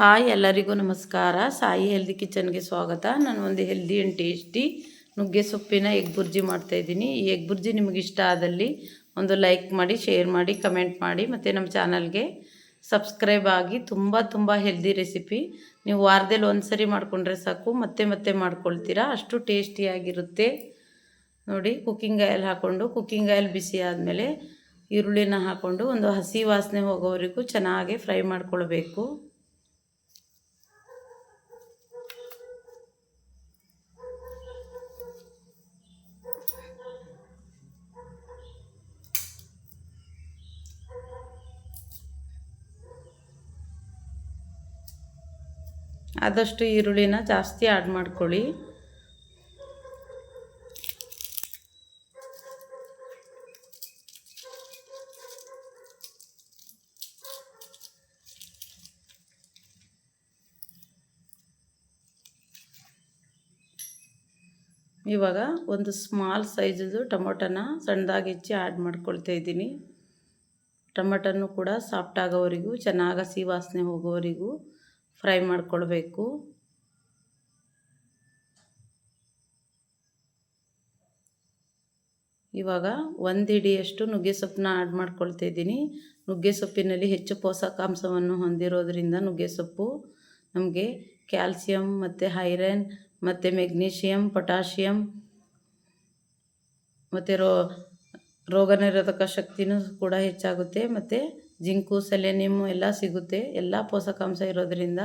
Hi ಎಲ್ಲರಿಗೂ ನಮಸ್ಕಾರ. Sai healthy ಕಿಚನ್ಗೆ ಸ್ವಾಗತ. ನಾನು ಒಂದು ಹೆಲ್ದಿ ಆ್ಯಂಡ್ ಟೇಸ್ಟಿ ನುಗ್ಗೆ ಸೊಪ್ಪಿನ ಎಗ್ ಬುರ್ಜಿ ಮಾಡ್ತಾಯಿದ್ದೀನಿ ಈ ಎಗ್ ಬುರ್ಜಿ ನಿಮಗೆ ಇಷ್ಟ ಆದಲ್ಲಿ ಒಂದು ಲೈಕ್ ಮಾಡಿ ಶೇರ್ ಮಾಡಿ ಕಮೆಂಟ್ ಮಾಡಿ, ಮತ್ತು ನಮ್ಮ ಚಾನಲ್ಗೆ ಸಬ್ಸ್ಕ್ರೈಬ್ ಆಗಿ ತುಂಬ ತುಂಬ ಹೆಲ್ದಿ ರೆಸಿಪಿ ನೀವು ವಾರದಲ್ಲಿ ಒಂದು ಸರಿ ಮಾಡಿಕೊಂಡ್ರೆ ಸಾಕು, ಮತ್ತೆ ಮತ್ತೆ ಮಾಡ್ಕೊಳ್ತೀರಾ. ಅಷ್ಟು ಟೇಸ್ಟಿಯಾಗಿರುತ್ತೆ ನೋಡಿ ಕುಕ್ಕಿಂಗ್ ಆಯಿಲ್ ಹಾಕ್ಕೊಂಡು ಕುಕ್ಕಿಂಗ್ ಆಯಿಲ್ ಬಿಸಿ ಆದಮೇಲೆ ಈರುಳ್ಳಿನ ಹಾಕ್ಕೊಂಡು ಒಂದು ಹಸಿ ವಾಸನೆ ಹೋಗೋವರೆಗೂ ಚೆನ್ನಾಗಿ ಫ್ರೈ ಮಾಡ್ಕೊಳ್ಬೇಕು. ಆದಷ್ಟು ಈರುಳ್ಳಿನ ಜಾಸ್ತಿ ಆ್ಯಡ್ ಮಾಡ್ಕೊಳ್ಳಿ. ಇವಾಗ ಒಂದು ಸ್ಮಾಲ್ ಸೈಜದು ಟೊಮೊಟೊನ ಸಣ್ಣದಾಗಿ ಹೆಚ್ಚಿ ಆ್ಯಡ್ ಮಾಡ್ಕೊಳ್ತಾ ಇದ್ದೀನಿ. ಟೊಮೊಟೊನು ಕೂಡ ಸಾಫ್ಟ್ ಆಗೋವರೆಗೂ, ಚೆನ್ನಾಗಿ ಹಸಿ ವಾಸನೆ ಹೋಗೋವರೆಗೂ ಫ್ರೈ ಮಾಡಿಕೊಳ್ಬೇಕು. ಇವಾಗ ಒಂದು ಹಿಡಿಯಷ್ಟು ನುಗ್ಗೆ ಸೊಪ್ಪನ್ನ ಆ್ಯಡ್ ಮಾಡ್ಕೊಳ್ತಾ ಇದ್ದೀನಿ. ನುಗ್ಗೆ ಸೊಪ್ಪಿನಲ್ಲಿ ಹೆಚ್ಚು ಪೋಷಕಾಂಶವನ್ನು ಹೊಂದಿರೋದ್ರಿಂದ ನುಗ್ಗೆ ಸೊಪ್ಪು ನಮಗೆ ಕ್ಯಾಲ್ಸಿಯಂ ಮತ್ತು ಐರನ್ ಮತ್ತು ಮೆಗ್ನೀಷಿಯಮ್ ಪೊಟ್ಯಾಷಿಯಮ್ ಮತ್ತು ರೋ ರೋಗ ನಿರೋಧಕ ಶಕ್ತಿನೂ ಕೂಡ ಹೆಚ್ಚಾಗುತ್ತೆ. ಮತ್ತು ಜಿಂಕು, ಸೆಲೆನಿಯಮ್ ಎಲ್ಲ ಸಿಗುತ್ತೆ. ಎಲ್ಲ ಪೋಷಕಾಂಶ ಇರೋದರಿಂದ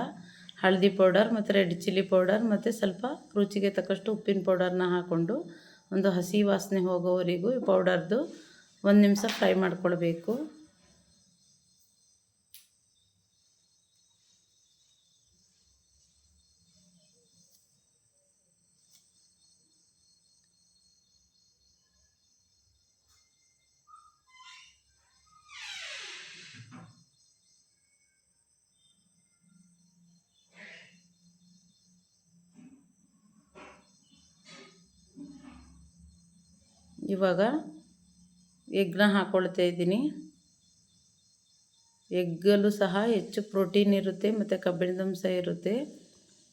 ಹಳದಿ ಪೌಡರ್ ಮತ್ತು ರೆಡ್ ಚಿಲ್ಲಿ ಪೌಡರ್ ಮತ್ತು ಸ್ವಲ್ಪ ರುಚಿಗೆ ತಕ್ಕಷ್ಟು ಉಪ್ಪಿನ ಪೌಡರ್ನ ಹಾಕ್ಕೊಂಡು ಒಂದು ಹಸಿ ವಾಸನೆ ಹೋಗೋವರೆಗೂ ಈ ಪೌಡರ್ದು ಒಂದು ನಿಮಿಷ ಫ್ರೈ ಮಾಡ್ಕೊಳ್ಬೇಕು. ಇವಾಗ ಎಗ್ನ ಹಾಕ್ಕೊಳ್ತಾ ಇದ್ದೀನಿ. ಎಗ್ಗಲ್ಲೂ ಸಹ ಹೆಚ್ಚು ಪ್ರೋಟೀನ್ ಇರುತ್ತೆ, ಮತ್ತು ಕಬ್ಬಿಣದಂಶ ಇರುತ್ತೆ.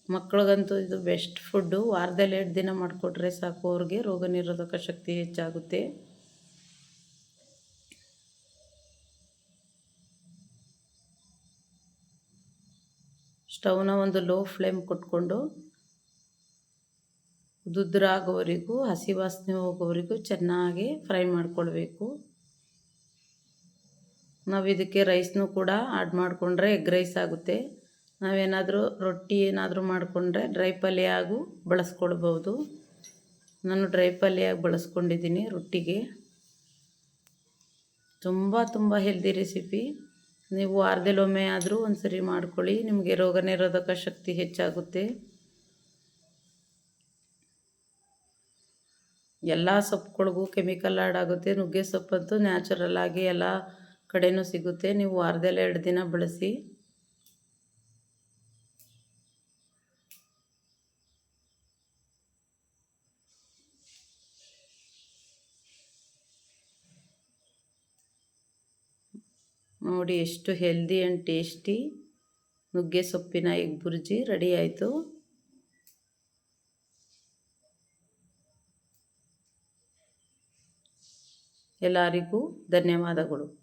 ಮಕ್ಕಳಿಗಂತೂ ಇದು ಬೆಸ್ಟ್ ಫುಡ್ಡು. ವಾರದಲ್ಲಿ ಎರಡು ದಿನ ಮಾಡಿಕೊಟ್ರೆ ಸಾಕು, ಅವ್ರಿಗೆ ರೋಗ ನಿರೋಧಕ ಶಕ್ತಿ ಹೆಚ್ಚಾಗುತ್ತೆ. ಸ್ಟವ್ನ ಒಂದು ಲೋ ಫ್ಲೇಮ್ ಕೊಟ್ಕೊಂಡು ಉದುದ್ರಾಗೋವರೆಗೂ ಹಸಿ ವಾಸನೆ ಹೋಗೋವರೆಗೂ ಚೆನ್ನಾಗಿ ಫ್ರೈ ಮಾಡಿಕೊಳ್ಬೇಕು. ನಾವು ಇದಕ್ಕೆ ರೈಸ್ನೂ ಕೂಡ ಆಡ್ ಮಾಡಿಕೊಂಡ್ರೆ ಎಗ್ ರೈಸ್ ಆಗುತ್ತೆ. ನಾವೇನಾದರೂ ರೊಟ್ಟಿ ಏನಾದರೂ ಮಾಡಿಕೊಂಡ್ರೆ ಡ್ರೈ ಪಲ್ಯ ಆಗು ಬಳಸ್ಕೊಳ್ಬೋದು. ನಾನು ಡ್ರೈ ಪಲ್ಯ ಬಳಸ್ಕೊಂಡಿದ್ದೀನಿ ರೊಟ್ಟಿಗೆ. ತುಂಬ ತುಂಬ ಹೆಲ್ದಿ ರೆಸಿಪಿ. ನೀವು ವಾರದಲ್ಲೊಮ್ಮೆ ಆದರೂ ಒಂದು ಸರಿ ಮಾಡ್ಕೊಳ್ಳಿ, ನಿಮಗೆ ರೋಗ ನಿರೋಧಕ ಶಕ್ತಿ ಹೆಚ್ಚಾಗುತ್ತೆ. ಎಲ್ಲ ಸೊಪ್ಪುಗಳಿಗೂ ಕೆಮಿಕಲ್ ಆ್ಯಡ್ ಆಗುತ್ತೆ, ನುಗ್ಗೆ ಸೊಪ್ಪಂತೂ ನ್ಯಾಚುರಲ್ ಆಗಿ ಎಲ್ಲ ಕಡೆಯೂ ಸಿಗುತ್ತೆ. ನೀವು ವಾರದಲ್ಲಿ ಎರಡು ದಿನ ಬಳಸಿ. ನೋಡಿ, ಎಷ್ಟು ಹೆಲ್ದಿ ಆ್ಯಂಡ್ ಟೇಸ್ಟಿ ನುಗ್ಗೆ ಸೊಪ್ಪಿನ ಎಗ್ ಬುರ್ಜಿ ರೆಡಿ ಆಯಿತು. ಎಲ್ಲರಿಗೂ ಧನ್ಯವಾದಗಳು.